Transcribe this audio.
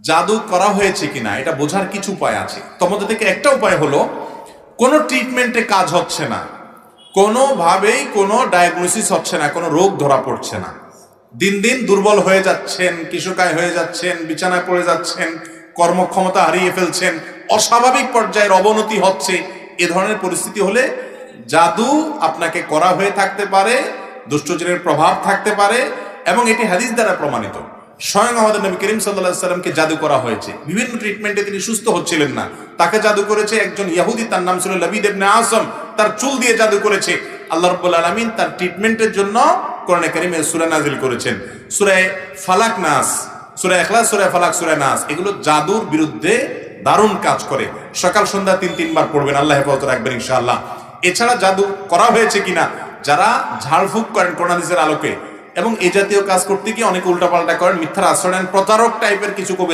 জাদু করা হয়েছে কিনা, এটা বোঝার কিছু উপায় আছে। তোমাদের থেকে একটা উপায় হলো, কোনো ট্রিটমেন্টে কাজ হচ্ছে না। কোনোভাবেই কোনো ডায়াগনোসিস হচ্ছে না, কোনো রোগ ধরা পড়ছে না। দিন দিন দুর্বল হয়ে যাচ্ছেন কিশোকায় হয়ে যাচ্ছেন, বিছানায় পড়ে যাচ্ছেন, কর্মক্ষমতা হারিয়ে ফেলছেন, অস্বাভাবিক পর্যায়ের অবনতি হচ্ছে। এ ধরনের পরিস্থিতি হলে জাদু আপনাকে করা হয়ে থাকতে পারে দুষ্টজনের প্রভাব থাকতে পারে, এবং এটি হাদিস দ্বারা প্রমাণিত। স্বয়ং আমাদের নবী করিম সাল্লাহ সাল্লামকে জাদু করা হয়েছে। বিভিন্ন ট্রিটমেন্টে তিনি সুস্থ হচ্ছিলেন না। তাকে জাদু করেছে একজন ইয়াহুদি, তার নাম ছিল লবিদ ইবনে আসম তার চুল দিয়ে জাদু করেছে। আল্লাহ রাব্বুল আলামিন তার ট্রিটমেন্টের জন্য কোরআনে কারিমে সূরা নাজিল করেছেন। সূরা ফালাক নাস, সূরা ইখলাস, সূরা ফালাক, সূরা নাস, এগুলো জাদুর বিরুদ্ধে দারুণ কাজ করে। সকাল, সন্ধ্যা তিন, তিনবার পড়বেন, আল্লাহ হেফাজত রাখবেন ইনশাআল্লাহ। এছাড়া জাদু করা হয়েছে কিনা, যারা ঝাড়ফুঁক করেন কোরআন আলোকে এবং এই জাতীয় কাজ করতে গিয়ে অনেকে উল্টাপাল্টা করেন। মিথ্যার আশ্রয় প্রতারক টাইপের কিছু কবি